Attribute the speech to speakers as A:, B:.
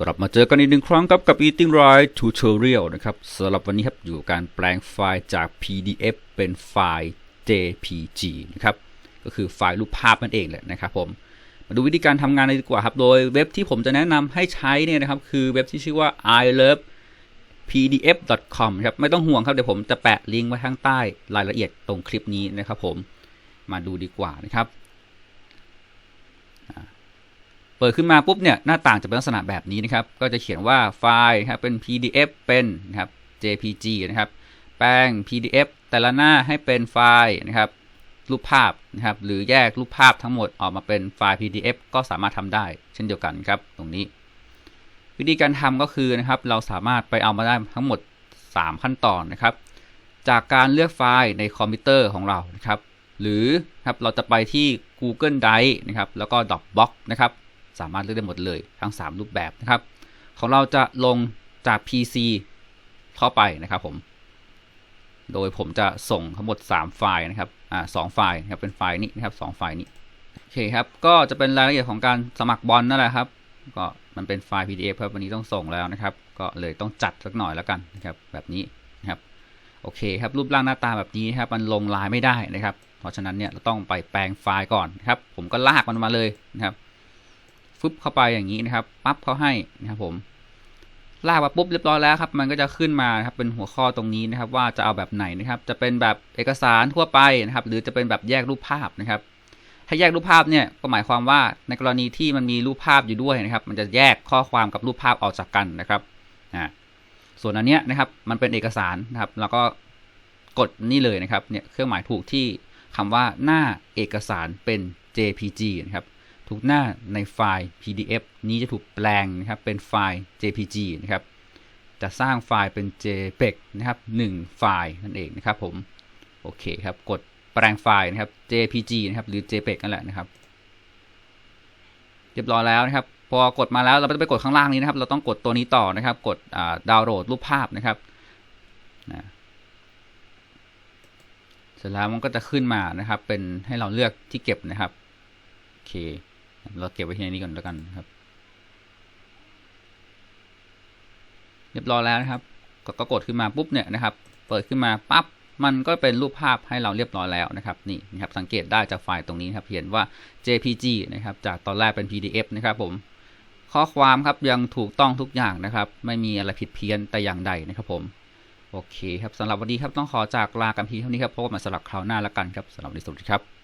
A: กลับมาเจอกันอีกหนึ่งครั้งครับกับ Eating Right Tutorial นะครับสำหรับวันนี้ครับอยู่การแปลงไฟล์จาก PDF เป็นไฟล์ JPG นะครับก็คือไฟล์รูปภาพนั่นเองแหละนะครับผมมาดูวิธีการทำงานเลยดีกว่าครับโดยเว็บที่ผมจะแนะนำให้ใช้เนี่ยนะครับคือเว็บที่ชื่อว่า i love pdf.com ครับไม่ต้องห่วงครับเดี๋ยวผมจะแปะลิงก์ไว้ข้างใต้รายละเอียดตรงคลิปนี้นะครับผมมาดูดีกว่านะครับ เปิดขึ้นมาปุ๊บเนี่ยหน้าต่างจะเป็นลักษณะแบบนี้นะครับ ก็จะเขียนว่าไฟล์ครับเป็น PDF เป็นนะครับ JPG นะครับ แปลง PDF แต่ละหน้าให้เป็นไฟล์นะครับรูปภาพนะครับหรือแยกรูปภาพทั้งหมดออกมาเป็นไฟล์ PDF ก็สามารถทำได้ เช่นเดียวกันครับ ตรงนี้ วิธีการทำก็คือนะครับ เราสามารถไปเอามาได้ทั้งหมด 3 ขั้นตอนนะครับ จากการเลือกไฟล์ในคอมพิวเตอร์ของเรานะครับ หรือครับเราจะไปที่ Google Drive นะครับแล้วก็ Dropbox นะครับ สามารถเลือกได้หมดเลยทั้ง 3 รูปแบบนะครับ ของเราจะลงจาก PC เข้าไปนะครับผม โดยผมจะส่งทั้งหมด 3 ไฟล์นะครับ อ่าสไฟล์นะครับเป็นไฟล์นี้นะครับ2ไฟล์นี้ โอเคครับ ก็จะเป็นรายละเอียดของการสมัครบอลนั่นแหละครับ ก็มันเป็นไฟล์ PDF ครับวันนี้ต้องส่งแล้วนะครับ ก็เลยต้องจัดสักหน่อยแล้วกันนะครับแบบนี้นะครับ โอเคครับรูปร่างหน้าตาแบบนี้นะครับมันลงลายไม่ได้นะครับ เพราะฉะนั้นเนี่ยเราต้องไปแปลงไฟล์ก่อนนะครับ ผมก็ลากมันมาเลยนะครับ ฟึบเข้าไปอย่างนี้นะครับ ปั๊บเขาให้นะครับผม ลากมาปุ๊บเรียบร้อยแล้วครับ มันก็จะขึ้นมาครับเป็นหัวข้อตรงนี้นะครับ ว่าจะเอาแบบไหนนะครับ จะเป็นแบบเอกสารทั่วไปนะครับ หรือจะเป็นแบบแยกรูปภาพนะครับ ถ้าแยกรูปภาพเนี่ยก็หมายความว่าในกรณีที่มันมีรูปภาพอยู่ด้วยนะครับ มันจะแยกข้อความกับรูปภาพออกจากกันนะครับอ่าส่วนอันเนี้ยนะครับ มันเป็นเอกสารนะครับ แล้วก็กดนี่เลยนะครับ เนี่ยเครื่องหมายถูกที่คำว่าหน้าเอกสารเป็น JPG นะครับ ทุกหน้าในไฟล์ PDF นี้จะถูกแปลงนะครับเป็นไฟล์ JPG นะครับ จะสร้างไฟล์เป็น JPEG นะครับ1ไฟล์นั่นเองนะครับผม โอเคครับ กดแปลงไฟล์นะครับ JPG นะครับหรือ JPEG นั่นแหละนะครับ เรียบร้อยแล้วนะครับ พอกดมาแล้วเราไม่ต้องไปกดข้างล่างนี้นะครับ เราต้องกดตัวนี้ต่อนะครับ กดดาวน์โหลดรูปภาพนะครับนะเสร็จแล้วมันก็จะขึ้นมานะครับ เป็นให้เราเลือกที่เก็บนะครับ โอเค เราเก็บไว้ที่นี้ก่อนแล้วกันครับ เรียบร้อยแล้วนะครับก็ก็กดขึ้นมาปุ๊บเนี่ยนะครับ เปิดขึ้นมาปั๊บมันก็เป็นรูปภาพให้เราเรียบร้อยแล้วนะครับนี่นะครับสังเกตได้จากไฟล์ตรงนี้ครับเห็นว่า JPG นะครับจากตอนแรกเป็น PDF นะครับผมข้อความครับยังถูกต้องทุกอย่างนะครับ ไม่มีอะไรผิดเพี้ยนแต่อย่างใดนะครับผมโอเคครับสำหรับวันนี้ครับต้องขอจากลากันเพียงเท่านี้ครับพบกันใหม่สำหรับคราวหน้าแล้วกันครับสำหรับวันนี้สวัสดีครับ